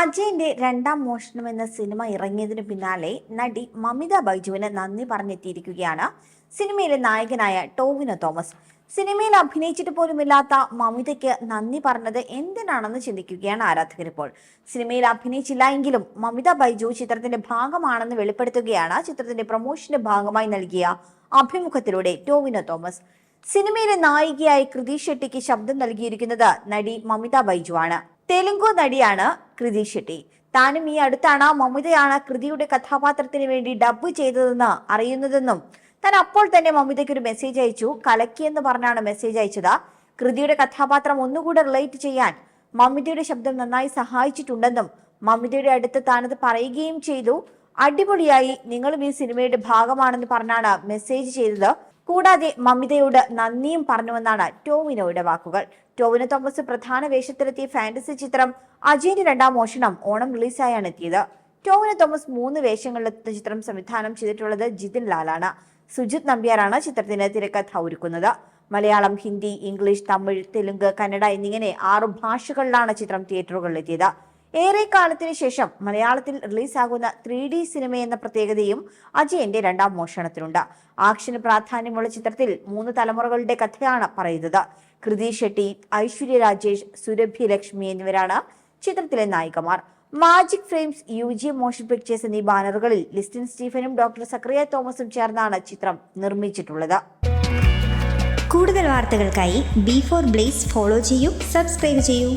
അജയന്റെ രണ്ടാം മോഷണം എന്ന സിനിമ ഇറങ്ങിയതിനു പിന്നാലെ നടി മമിത ബൈജുവിന് നന്ദി പറഞ്ഞെത്തിയിരിക്കുകയാണ് സിനിമയിലെ നായകനായ ടോവിനോ തോമസ്. സിനിമയിൽ അഭിനയിച്ചിട്ട് പോലുമില്ലാത്ത മമിതയ്ക്ക് നന്ദി പറഞ്ഞത് എന്തിനാണെന്ന് ചിന്തിക്കുകയാണ് ആരാധകർ ഇപ്പോൾ. സിനിമയിൽ അഭിനയിച്ചില്ല എങ്കിലും മമിത ബൈജു ചിത്രത്തിന്റെ ഭാഗമാണെന്ന് വെളിപ്പെടുത്തുകയാണ് ചിത്രത്തിന്റെ പ്രൊമോഷന്റെ ഭാഗമായി നൽകിയ അഭിമുഖത്തിലൂടെ ടോവിനോ തോമസ്. സിനിമയിലെ നായികയായി കൃതി ഷെട്ടിക്ക് ശബ്ദം നൽകിയിരിക്കുന്നത് നടി മമിത ബൈജു ആണ് തെലുങ്കു നടിയാണ് കൃതി ഷെട്ടി. താനും ഈ അടുത്താണ് മമിതയാണ് കൃതിയുടെ കഥാപാത്രത്തിന് വേണ്ടി ഡബ് ചെയ്തതെന്ന് അറിയുന്നതെന്നും താൻ അപ്പോൾ തന്നെ മമിതയ്ക്ക് ഒരു മെസ്സേജ് അയച്ചു. കലക്കി കലക്കിയെന്ന് പറഞ്ഞാണ് മെസ്സേജ് അയച്ചത്. കൃതിയുടെ കഥാപാത്രം ഒന്നുകൂടെ റിലേറ്റ് ചെയ്യാൻ മമിതയുടെ ശബ്ദം നന്നായി സഹായിച്ചിട്ടുണ്ടെന്നും മമിതയുടെ അടുത്ത് താനത് പറയുകയും ചെയ്തു. അടിപൊളിയായി. നിങ്ങളും ഈ സിനിമയുടെ ഭാഗമാണെന്ന് പറഞ്ഞാണ് മെസ്സേജ് ചെയ്തത്. കൂടാതെ മമിതയോട് നന്ദിയും പറഞ്ഞുവെന്നാണ് ടോവിനോയുടെ വാക്കുകൾ. ടോവിനോ തോമസ് പ്രധാന വേഷത്തിലെത്തിയ ഫാന്റസി ചിത്രം അജയന്റെ രണ്ടാം മോഷണം ഓണം റിലീസായാണ് എത്തിയത്. ടോവിനോ തോമസ് മൂന്ന് വേഷങ്ങളിലെത്തുന്ന ചിത്രം സംവിധാനം ചെയ്തിട്ടുള്ളത് ജിതിൻ ലാലാണ്. സുജിത് നമ്പ്യാറാണ് ചിത്രത്തിന് തിരക്കഥ ഒരുക്കുന്നത്. മലയാളം ഹിന്ദി ഇംഗ്ലീഷ് തമിഴ് തെലുങ്ക് കന്നഡ എന്നിങ്ങനെ ആറു ഭാഷകളിലാണ് ചിത്രം തിയേറ്ററുകളിലെത്തിയത്. ഏറെ കാലത്തിന് ശേഷം മലയാളത്തിൽ റിലീസാകുന്ന ത്രീ ഡി സിനിമ എന്ന പ്രത്യേകതയും അജയന്റെ രണ്ടാം മോഷണത്തിനുണ്ട് ആക്ഷന് പ്രാധാന്യമുള്ള ചിത്രത്തിൽ മൂന്ന് തലമുറകളുടെ കഥയാണ് പറയുന്നത്. കൃതി ഷെട്ടി ഐശ്വര്യ രാജേഷ് സുരഭി ലക്ഷ്മി എന്നിവരാണ് ചിത്രത്തിലെ നായികമാർ. Magic Frames U G Motion Pictures എന്നീ ബാനറുകളിൽ ലിസ്റ്റിൻ സ്റ്റീഫനും ഡോക്ടർ സക്രിയ തോമസും ചേർന്നാണ് ചിത്രം നിർമ്മിച്ചിട്ടുള്ളത്. കൂടുതൽ വാർത്തകൾക്കായി ബി ഫോർ ബ്ലേസ് ഫോളോ ചെയ്യൂ സബ്സ്ക്രൈബ് ചെയ്യൂ.